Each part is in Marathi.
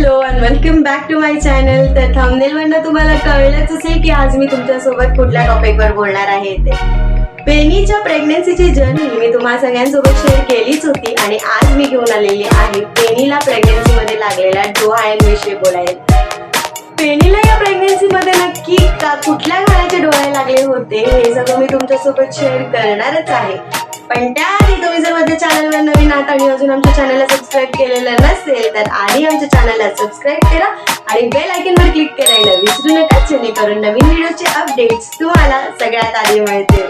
Hello and welcome back to my channel तर थंबनेल वरनं तुम्हाला कळलंच असेल की आज मी तुमच्यासोबत कुठल्या टॉपिकवर बोलणार आहे ते. पेनीच्या प्रेग्नन्सीची जर्नी मी तुम्हा सगळ्यांसोबत शेअर केलीच होती आणि आज मी घेऊन आलेली आहे पेनीला प्रेग्नन्सीमध्ये डोहा विषयी बोलायला. पेनीला या प्रेग्नन्सीमध्ये नक्की का कुठल्या घराचे डोळे लागले होते हे सगळं मी तुमच्यासोबत शेअर करणारच आहे. पण त्याआधी तुम्ही जर माझ्या चॅनलवर नवीन आहात आणि अजून आमच्या चॅनलला सबस्क्राईब केलेलं नसेल तर आधी आमच्या चॅनलला सबस्क्राईब करा आणि बेल आयकनवर क्लिक करायला विसरू नका जेणेकरून नवीन व्हिडिओचे अपडेट्स तुम्हाला सगळ्यात आधी मिळतील.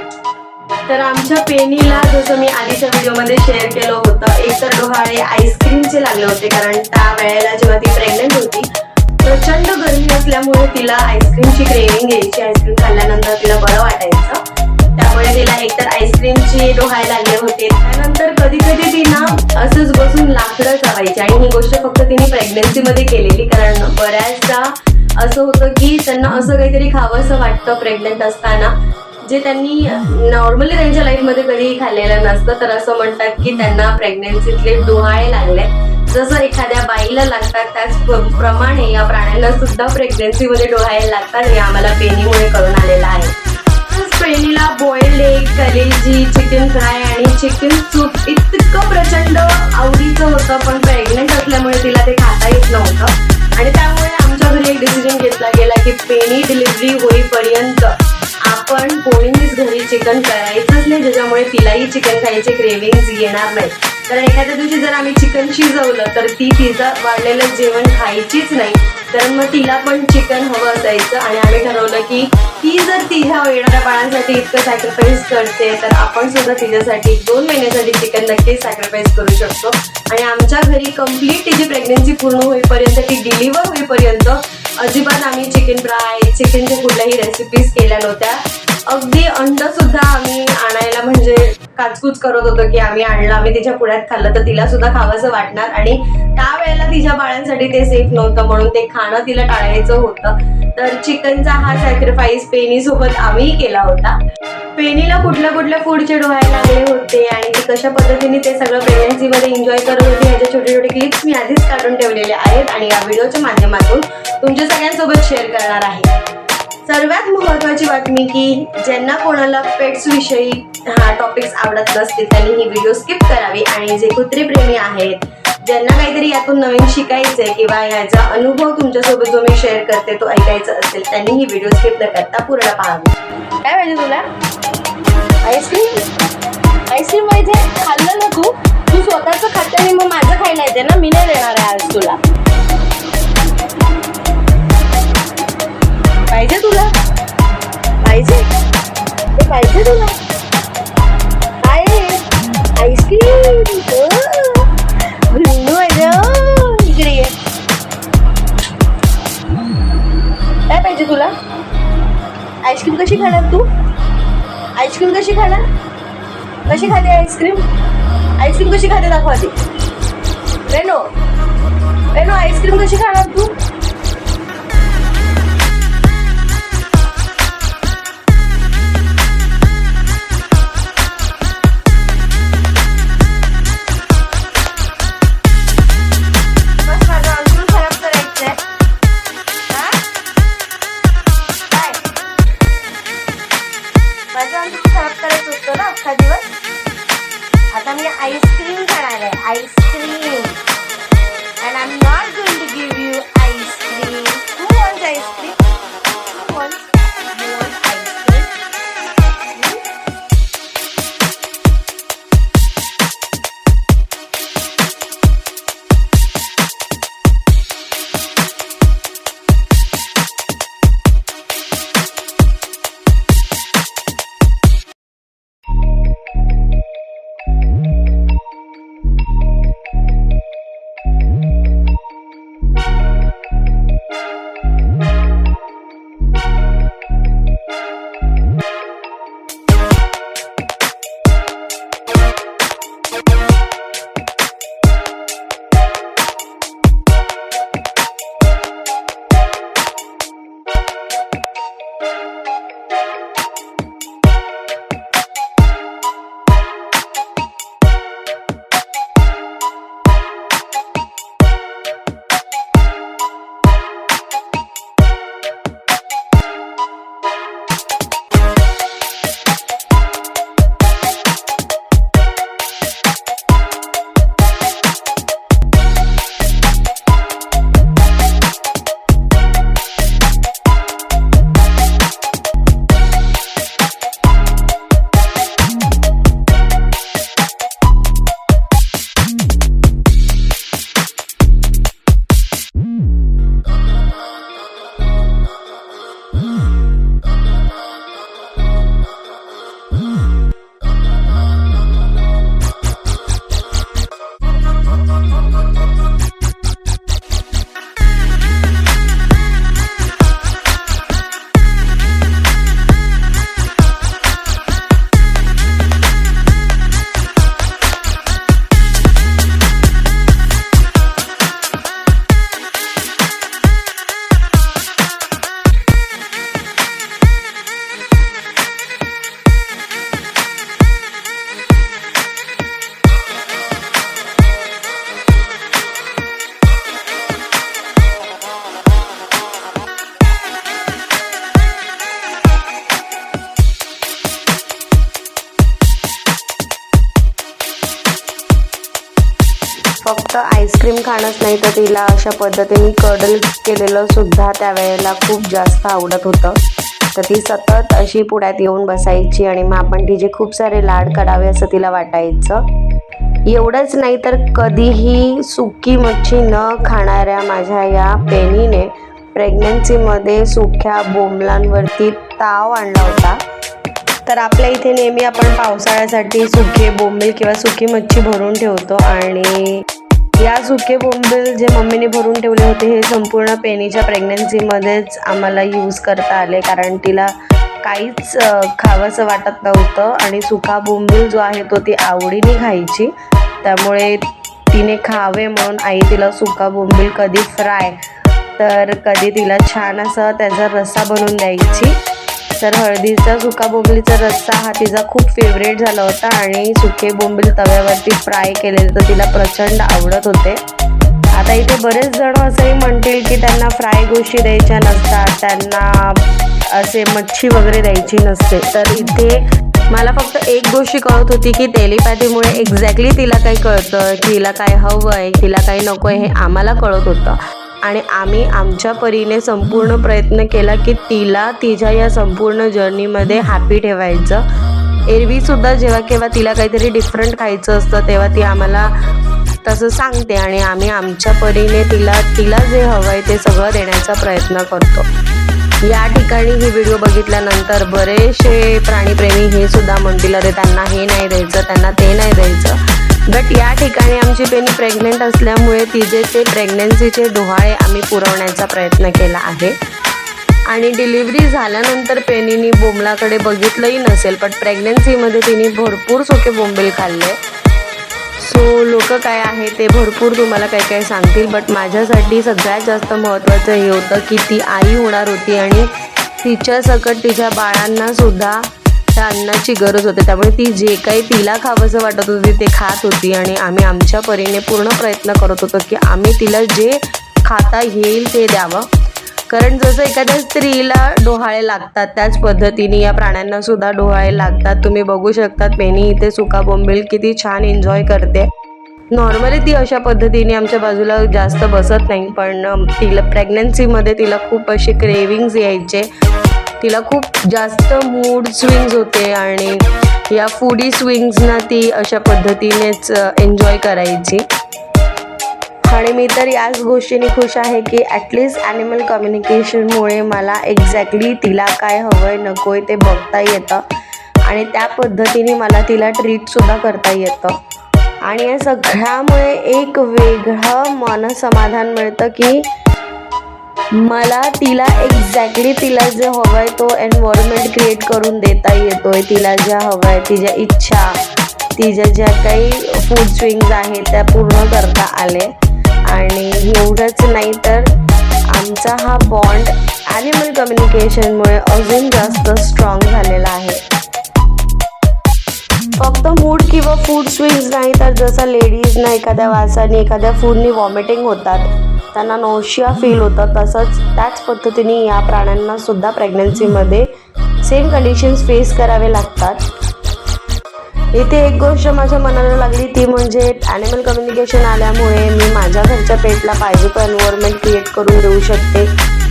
तर आमच्या पेनीला जसं मी आधीच्या व्हिडिओमध्ये शेअर केलं होतं एक तर डोहाळे आईस्क्रीमचे लागले होते कारण त्या वेळेला जेव्हा ती प्रेग्नेंट होती प्रचंड गरमी असल्यामुळे तिला आईस्क्रीमची क्रेविंग यायची. आईस्क्रीम खाल्ल्यानंतर तिला बरं वाटायचं. त्यामुळे तिला एकतर आईस्क्रीमची डोहाय लागले होते. त्यानंतर कधी कधी ती ना असंच बसून लाकडं चावायची. आणि ही गोष्ट फक्त तिने प्रेग्नन्सी मध्ये केलेली. कारण बऱ्याचदा असं होतं की त्यांना असं काहीतरी खावंसं वाटतं प्रेग्नंट असताना. जे त्यांनी नॉर्मली त्यांच्या लाईफमध्ये कधीही खाल्लेलं नसतं. तर असं म्हणतात की त्यांना प्रेग्नन्सीतले डोहाळे लागले. जसं एखाद्या बाईला लागतात त्याच प्रमाणे या प्राण्यांना सुद्धा प्रेग्नन्सीमध्ये डोहाळे लागतात. हे आम्हाला पेनीमुळे कळून आलेलं आहे. पेनीला बॉइल्ड एग कलेजी चिकन फ्राय आणि चिकन सूप इतकं प्रचंड आवडीचं होतं पण प्रेग्नेंट असल्यामुळे तिला ते खाता येत नव्हतं. आणि त्यामुळे आमच्या घरी एक डिसिजन घेतला गेला की पेनी डिलिव्हरी होईपर्यंत आपण कोणीच घरी चिकन करायचंच नाही ज्याच्यामुळे तिलाही चिकन खायचे क्रेविंग्स येणार नाही कारण एखाद्या दिवशी जर आम्ही चिकन शिजवलं तर ती तिचं वाढलेलं जेवण खायचीच नाही. तर मग तिला पण चिकन हवं असायचं आणि आम्ही ठरवलं की ती जर तिच्या येणाऱ्या बाळांसाठी इतकं सॅक्रिफाईस करते तर आपण सुद्धा तिच्यासाठी दोन महिन्यासाठी चिकन नक्कीच सॅक्रिफाईस करू शकतो. आणि आमच्या घरी कंप्लीट तिची प्रेग्नन्सी पूर्ण होईपर्यंत ती डिलिव्हर होईपर्यंत अजिबात आम्ही चिकन फ्राय चिकनच्या कुठल्याही रेसिपीज केल्या नव्हत्या. अगदी अंड सुद्धा आम्ही आणायला म्हणजे काचकूच करत होतो की आम्ही आणलं आम्ही तिच्या पुण्यात खाल्लं तर तिला सुद्धा खावंसं वाटणार. आणि त्या वेळेला तिच्या बाळांसाठी ते सेफ नव्हतं म्हणून ते खाणं तिला टाळायचं होतं. तर चिकनचा हा सॅक्रिफाईस पेनी सोबत आम्ही केला होता. पेनीला कुठल्या कुठल्या फूडचे डोहायला लागले होते आणि ती कशा पद्धतीने ते सगळं प्रेग्नन्सीमध्ये एन्जॉय करत होते ह्याचे छोटे छोटे क्लिप्स मी आधीच काढून ठेवलेले आहेत आणि या व्हिडिओच्या माध्यमातून तुमच्या सगळ्यांसोबत शेअर करणार आहे. सर्वात महत्वाची बातमी की ज्यांना कोणाला पेट्स विषयी हा टॉपिक्स आवडत नसतील त्यांनी ही व्हिडिओ स्किप करावी. आणि जे कुत्रीप्रेमी आहेत ज्यांना काहीतरी यातून नवीन शिकायचंय किंवा याचा अनुभव तुमच्यासोबत जो मी शेअर करते तो ऐकायचा असेल त्यांनी ही व्हिडिओ स्किप न करता पूर्ण पाहावी. काय पाहिजे तुला? आईस्क्रीम आईस्क्रीम पाहिजे? खाल्लं ना तू? तू स्वतःच खाते आणि मग माझं खायला येते ना? मी नाही देणार आहे आज तुला. पाहिजे तुला? पाहिजे? ते पाहिजे तुला? काय आईस्क्रीम? भिंडू पाहिजे इकडे ये काय पाहिजे तुला? आईस्क्रीम कशी खाणार तू? आईस्क्रीम कशी खाणार? कशी खाते आईस्क्रीम? आईस्क्रीम कशी खाते दाखवा ती रेनो रेनो आईस्क्रीम कशी खाणार तू? खाणंच नाही तर तिला अशा पद्धतीने कडल केलेलं सुद्धा त्यावेळेला खूप जास्त आवडत होतं. तर ती सतत अशी पुढ्यात येऊन बसायची आणि मग आपण तिचे खूप सारे लाड करावे असं तिला वाटायचं. एवढंच नाही तर कधीही सुकी मच्छी न खाणाऱ्या माझ्या या पेनीने प्रेग्नन्सीमध्ये सुक्या बोंबलांवरती ताव आणला होता. तर आपल्या इथे नेहमी आपण पावसाळ्यासाठी सुके बोंबील किंवा सुकी मच्छी भरून ठेवतो आणि या सुके बोंबील जे मम्मीने भरून ठेवले होते हे संपूर्ण पेनीच्या प्रेग्नन्सीमध्येच आम्हाला यूज करता आले. कारण तिला काहीच खावंसं वाटत नव्हतं आणि सुका बोंबील जो आहे तो ती आवडीने खायची. त्यामुळे तिने खावे म्हणून आई तिला सुका बोंबील कधी फ्राय तर कधी तिला छान असं त्याचा रस्सा बनवून द्यायची. तर हळदीचा सुका बोंबलीचा रस्सा हा तिचा खूप फेवरेट झाला होता आणि सुके बोंबील तव्यावरती फ्राय केलेले तर तिला प्रचंड आवडत होते. आता इथे बरेच जण असंही म्हणतील की त्यांना फ्राय गोष्टी द्यायच्या नसतात त्यांना असे मच्छी वगैरे द्यायची नसते. तर इथे मला फक्त एक गोष्टी कळत होती की टेलिपॅथीमुळे एक्झॅक्टली तिला काही कळतं की तिला काय हवं आहे तिला काही नको आहे हे आम्हाला कळत होतं. आणि आम्ही आमच्या परीने संपूर्ण प्रयत्न केला की तिला तिच्या या संपूर्ण जर्नीमध्ये हॅपी ठेवायचं. एरवीसुद्धा जेव्हा केव्हा तिला काहीतरी डिफरंट खायचं असतं तेव्हा ती आम्हाला तसं सांगते आणि आम्ही आमच्या परीने तिला तिला जे हवं आहे ते सगळं देण्याचा प्रयत्न करतो. या ठिकाणी ही व्हिडिओ बघितल्यानंतर बरेचसे प्राणीप्रेमी हे सुद्धा म्हणतील अरे त्यांना हे नाही द्यायचं त्यांना ते नाही द्यायचं. बट या ठिकाणी आमची पेनी प्रेग्नेंट असल्यामुळे तिचे ते प्रेग्नन्सीचे डोहाळे आम्ही पुरवण्याचा प्रयत्न केला आहे. आणि डिलिव्हरी झाल्यानंतर पेनीनी बोंबलाकडे बघितलंही नसेल पण प्रेग्नन्सीमध्ये तिने भरपूर सोके बोंबील खाल्ले. सो लोक काय आहे ते भरपूर तुम्हाला काय काय सांगतील बट माझ्यासाठी सगळ्यात जास्त महत्त्वाचं हे होतं की ती आई होणार होती आणि तिच्यासकट तिच्या बाळांनासुद्धा त्या अन्नाची गरज होते त्यामुळे ती जे काही तिला खावंसं वाटत होती ते खात होती आणि आम्ही आमच्या परीने पूर्ण प्रयत्न करत होतो की आम्ही तिला जे खाता येईल ते द्यावं. कारण जसं एखाद्या स्त्रीला डोहाळे लागतात त्याच पद्धतीने या प्राण्यांना सुद्धा डोहाळे लागतात. तुम्ही बघू शकतात पेनी इथे सुका बोंबील किती छान एन्जॉय करते. नॉर्मली ती अशा पद्धतीने आमच्या बाजूला जास्त बसत नाही पण तिला प्रेग्नन्सीमध्ये तिला खूप असे क्रेविंग्स यायचे. तिला खूप जास्त मूड स्विंग्स होते आणि या फूडी स्विंग्सना ती अशा पद्धतीनेच एन्जॉय करायची. आणि मी तर याच गोष्टीने खुश आहे की ॲटलिस्ट ॲनिमल कम्युनिकेशनमुळे मला एक्झॅक्टली तिला काय हवं आहे नको आहे ते बघता येतं. आणि त्या पद्धतीने मला तिला ट्रीटसुद्धा करता येतं. आणि या सगळ्यामुळे एक वेगळं मनसमाधान मिळतं की मला तिला एक्झॅक्टली तिला जे हवं आहे तो एन्व्हायरमेंट क्रिएट करून देता येतोय. तिला ज्या हवं आहे तिच्या इच्छा तिच्या ज्या काही फूड स्विंग्स आहेत त्या पूर्ण करता आले. आणि एवढंच नाही तर आमचा हा बॉन्ड ॲनिमल कम्युनिकेशनमुळे अजून जास्त स्ट्रॉंग झालेला आहे. फक्त मूड किंवा फूड स्विंग्स नाही तर जसं लेडीजना एखाद्या वासाने एखाद्या फूडनी वॉमिटिंग होतात त्यांना नोशिया फील होतं. तसंच त्याच पद्धतीने या प्राण्यांना सुद्धा प्रेग्नन्सीमध्ये सेम कंडिशन्स फेस करावे लागतात. इथे एक गोष्ट माझ्या मनाला लागली ती म्हणजे ॲनिमल कम्युनिकेशन आल्यामुळे मी माझ्या घरच्या पेटला पाहिजे तो एन्व्हायरमेंट क्रिएट करून देऊ शकते.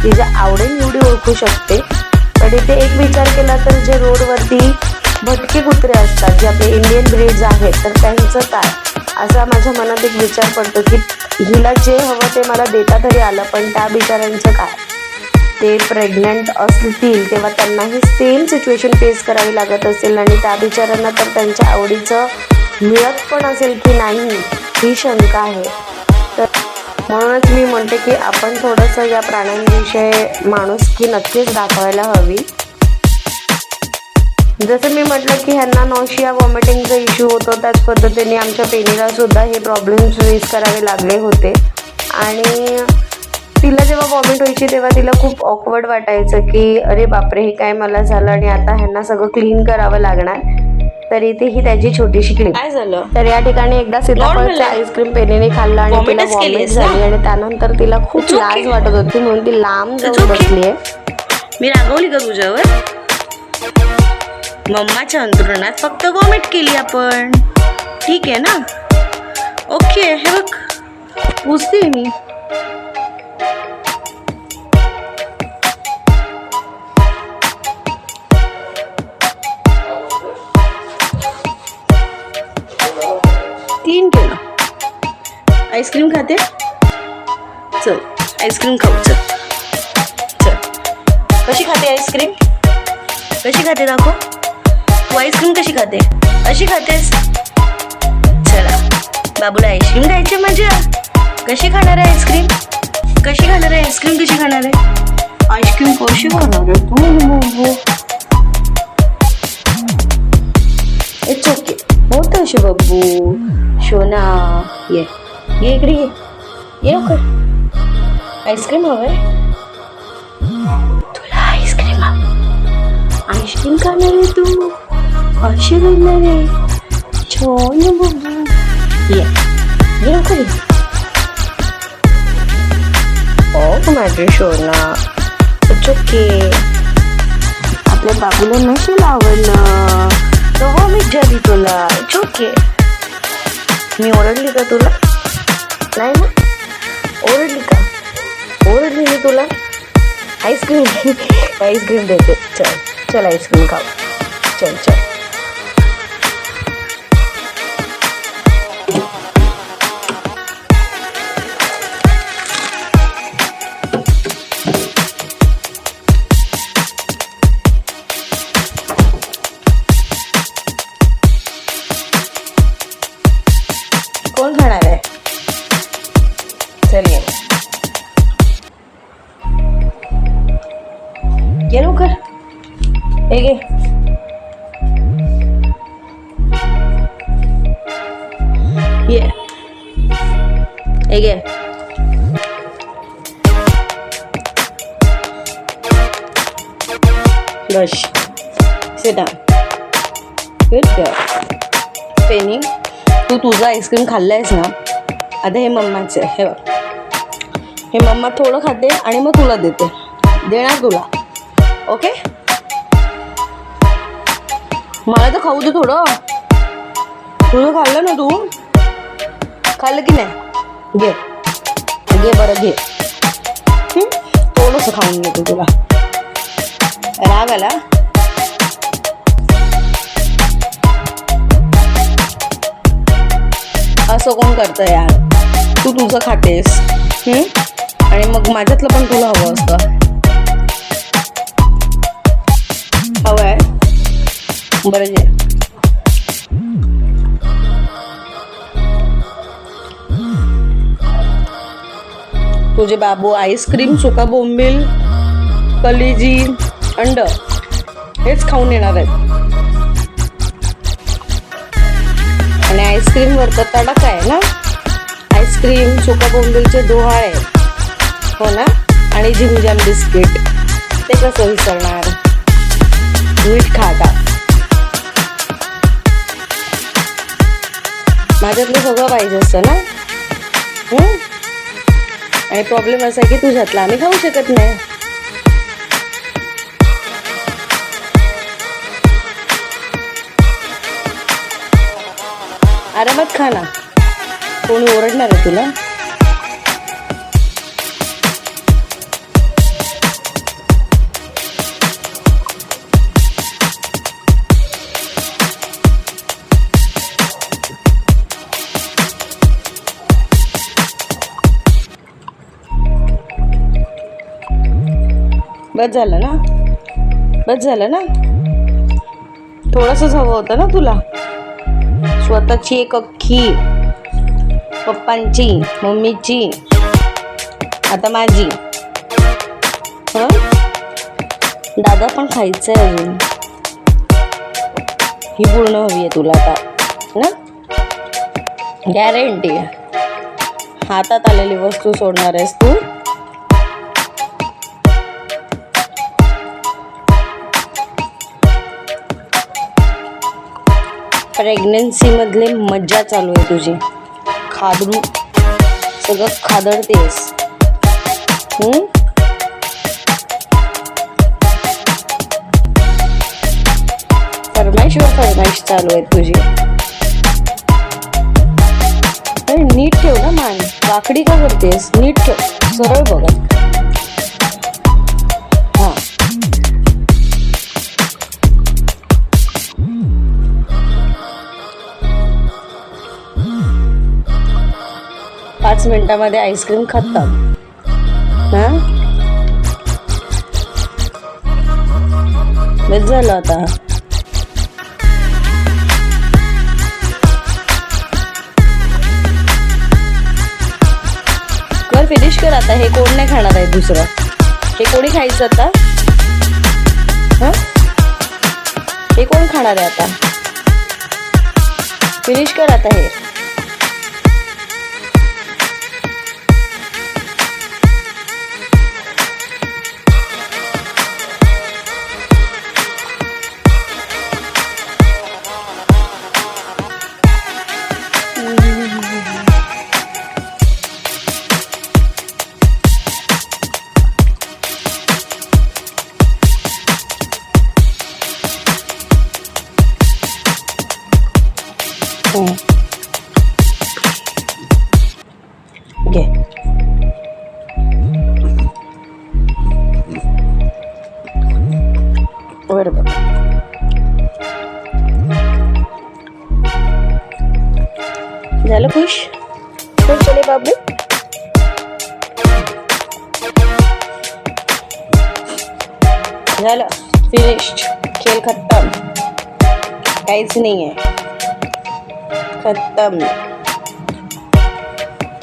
तिच्या आवडेल एवढी ओळखू शकते. पण इथे एक विचार केला तर जे रोडवरती भटके कुत्रे असतात जे आपले इंडियन ब्रीड्स आहेत तर त्यांचं काय? असा माझ्या मनात एक विचार पडतो की हिला जे हवं ते मला देता तरी आलं पण त्या बिचाऱ्यांचं काय? ते प्रेग्नंट असतील तेव्हा त्यांनाही सेम सिच्युएशन फेस करावी लागत असेल आणि त्या बिचाऱ्यांना तर त्यांच्या आवडीचं मिळत पण असेल की नाही ही शंका आहे. तर म्हणूनच मी म्हणते की आपण थोडंसं या प्राण्यांविषयी माणूस की नक्कीच दाखवायला हवी. जसं मी म्हटलं की ह्यांना नॉशिया वॉमिटिंगचा इश्यू होतो त्याच पद्धतीने आमच्या पेनीला सुद्धा हे प्रॉब्लेम्स फेस करावे लागले होते आणि तिला जेव्हा वॉमिट व्हायची तेव्हा तिला खूप ऑकवर्ड वाटायचं की अरे बापरे हे काय मला झालं आणि आता ह्यांना सगळं क्लीन करावं लागणार तर इथे ही त्याची छोटीशी क्लिप काय झालं तर या ठिकाणी एकदा सीताफळचं आहे. आईस्क्रीम पेनीने खाल्लं आणि तिला वॉमिट? झाली आणि त्यानंतर तिला खूप. लाज वाटत होती म्हणून ती लांब जाऊन. बसली मी रागवली का तुझ्यावर मम्माच्या अंतरुणात फक्त वॉमिट केली आपण. ठीक आहे ना? ओके हे बघ. पुसते मी. तीन केलं. आईस्क्रीम खाते? चल आईस्क्रीम खाऊ चल. चल. कशी खाते आईस्क्रीम कशी खाते दाखव. तू आईस्क्रीम कशी खाते? अशी खातेस? चला. बाबूला आईस्क्रीम खायची मजा. कशी खाणार आहे आईस्क्रीम कशी खाणार आहे आईस्क्रीम कशी खाणार आहे? आईस्क्रीम कशी खाणार आहे तू इट्स ओके मोठं असे बाबू. शोना ये. ये इकडे ये. ये लवकर आईस्क्रीम हवंय? तुला आईस्क्रीम आईस्क्रीम खाणार आहे तू. अशी बनणार आहे छान बघू ये ये लवकर ये ओ माझे शोना इट्स ओके आपल्या बाबूला नसेल आवडलं तर हो मी झाली तुला ओके मी ओरडली का तुला नाही ना ओरडली का ओरडली मी तुला आईस्क्रीम आईस्क्रीम देते चल चल आईस्क्रीम खाऊ चल चल पेनी तू तुझं आईस्क्रीम खाल्लं आहेस ना? आता हे मम्माचे आहे हे बघ. हे मम्मा थोडं खाते आणि मग तुला देते. देणार तुला. ओके? मला तर खाऊ दे थोडं. तुझं खाल्लं ना तू? खाल्लं की नाही? घे. घे बरं घे. थोडंसं खाऊन घेते तुला. राग आला? असं कोण करतं यार? तू तुझं खातेस. आणि मग माझ्यातलं पण तुला हवं असतं. हवं आहे? बरं जे तुझे बाबू आईस्क्रीम सुका बोंबील कलिजी अंड हेच खाऊन येणार आहेत. आणि आईस्क्रीमवर तर तडक आहे ना? आईस्क्रीम सुका बोंबिलचे डोहाळे हो ना? आणि झिमझॅम बिस्किट. ते कसं विसरणार? मीठ खाता माझ्यातलं सगळं पाहिजे असतं ना? आणि प्रॉब्लेम असा आहे की तुझ्यातला आम्ही खाऊ शकत नाही. आरामात खा ना. कोणी ओरडणार आहे तुला? बस झालं ना? बस झालं ना? थोडंसंच हवं होतं ना तुला? स्वतःची एक अख्खी. पप्पांची मम्मीची. आता माझी. हं? दादा पण खायचं आहे अजून. ही पूर्ण हवी आहे तुला आता. ना गॅरंटी हातात आलेली वस्तू सोडणार आहेस तू. प्रेग्नन्सीमधले मज्जा चालू आहे तुझी. खादरू. सगळं खादडतेस हं? फरमाईशवर फरमाईश चालू आहे तुझी. आहे नीट ठेव ना मान. वाकडी का करतेस? नीट ठेव. सरळ बघा. पाच मिनिटामध्ये आईस्क्रीम खातात. हा? बस झालं आता. कर फिनिश कर आता. हे कोण नाही खाणार आहे दुसरं? हे कोणी खायचं आता? हे? कोण खाणार आहे आता? फिनिश कर आता हे. वर बघ झालं खुश खुश झाले बाबू झालं फिनिश्ड खेळ खत्म काहीच नाही आहे खत्म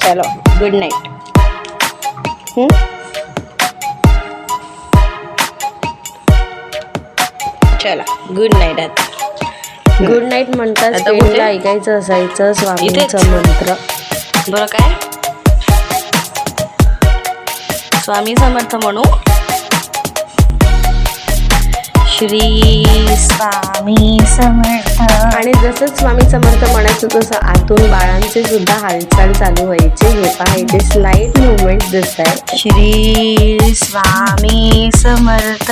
चलो गुड नाइट चला गुड नाईट आता. गुड नाईट म्हणतात आता? ऐकायचं असायचं स्वामींचं. मंत्र. बरं काय? स्वामी समर्थ म्हणू? श्री स्वामी समर्थ आणि जसं स्वामी समर्थ म्हणायचं तसं आतून बाळांचे सुद्धा हालचाल चालू व्हायचे. हे पहा इथे स्लाईट मुवमेंट दिसत आहे श्री स्वामी समर्थ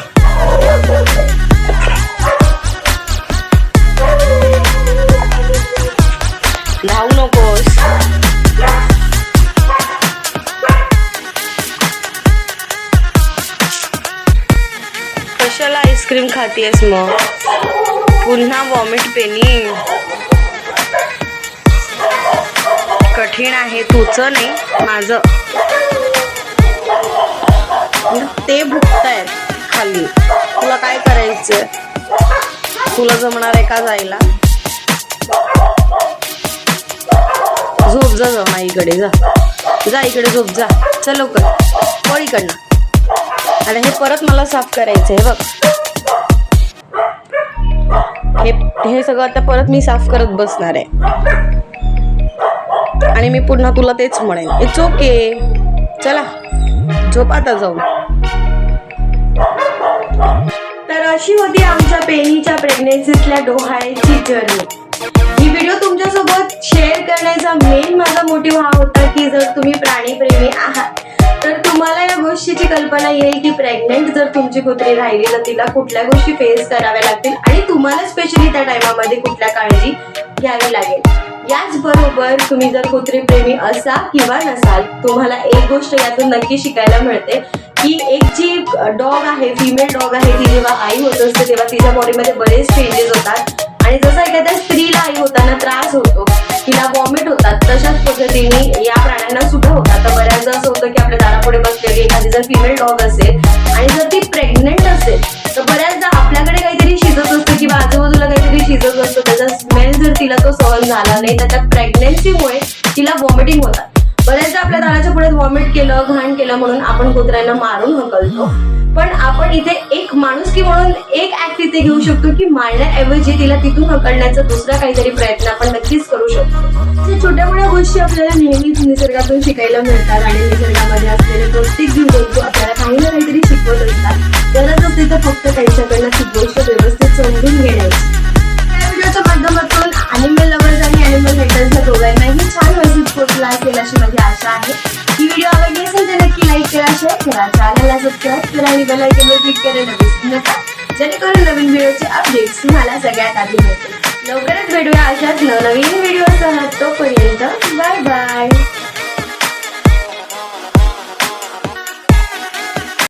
आईस्क्रीम खातीयस मग. पुन्हा वॉमिट पेनी कठीण आहे तुझं नाही माझं. म्हणजे ते भुकतायत खाली. तुला काय करायचं तुला जमणार आहे का जायला? झोप जा जा आईकडे जा. जा इकडे झोप जा. चल लवकर. पळीकडनं आणि हे परत मला साफ करायचं आहे बघ. हे हे सगळं आता परत मी साफ करत बसणार आहे. आणि मी पुन्हा तुला तेच म्हणेन. इट्स ओके चला. झोप आता जाऊ. तर अशी होती आमच्या पेनीच्या प्रेग्नेन्सीतल्या डोहाळ्याची जर्नी व्हिडिओ तुमच्यासोबत शेअर करण्याचा मेन माझा मोटिव्ह हा होता की जर तुम्ही प्राणीप्रेमी आहात तर तुम्हाला या गोष्टीची कल्पना येईल की प्रेग्नेंट जर तुमची कुत्री राहिली तर तिला कुठल्या गोष्टी फेस कराव्या लागतील आणि तुम्हाला स्पेशली त्या टायमामध्ये कुठल्या काळजी घ्यावी लागेल. याचबरोबर तुम्ही जर कुत्रीप्रेमी असा किंवा नसाल तुम्हाला एक गोष्ट यातून नक्की शिकायला मिळते की एक जी डॉग आहे फिमेल डॉग आहे ती जेव्हा आई होत असते तेव्हा तिच्या बॉडीमध्ये बरेच चेंजेस होतात. आणि जसं एखाद्या स्त्रीला आई होताना त्रास होतो तिला वॉमिट होतात तशाच पद्धतीने या प्राण्यांना सुद्धा होतात. तर बऱ्याचदा असं होतं की आपल्या दारापुढे बसलेली एखादी जर फिमेल डॉग असेल आणि जर ती प्रेग्नेंट असेल तर बऱ्याचदा आपल्याकडे काहीतरी शिजत असतं किंवा आजूबाजूला काहीतरी शिजत असतं. त्याचा स्मेल जर तिला तो सहन झाला नाही तर त्या प्रेग्नेन्सीमुळे तिला वॉमिटिंग होतात. बऱ्याचदा आपल्या दाराच्या पुढे वॉमिट केलं घाण केलं म्हणून आपण कुत्र्यांना मारून हकलतो. पण आपण इथे एक माणूस की म्हणून एक ऍक्ट इथे घेऊ शकतो की मारण्याऐवजी तिला तिथून हकडण्याचा दुसरा काहीतरी प्रयत्न आपण नक्कीच करू शकतो. छोट्या मोठ्या गोष्टी आपल्याला नेहमीच निसर्गातून शिकायला मिळतात आणि निसर्गामध्ये असलेले प्रत्येक जीव जंतू आपल्याला काही ना काहीतरी शिकवत असतात. गरज असते तर फक्त त्यांच्याकडनं ती गोष्ट व्यवस्थित समजून घेण्याची. व्हिडिओच्या माध्यमातून अॅनिमल लवर्स आणि अॅनिमल हेटर्सला दोघांनाही छान मेसेज पोहोचला असेल अशी माझी आशा आहे. ही व्हिडिओ आवडली असेल तर सबस्क्राईब शेअर करा चॅनलला सबस्क्राईब करा आणि बेल आयकॉनवर क्लिक करायला विसरू नका जेणेकरून नवीन व्हिडिओचे अपडेट्स तुम्हाला सगळ्यात आधी मिळतील. लवकरच भेटूया अशाच नवनवीन व्हिडिओसह. तोपर्यंत बाय बाय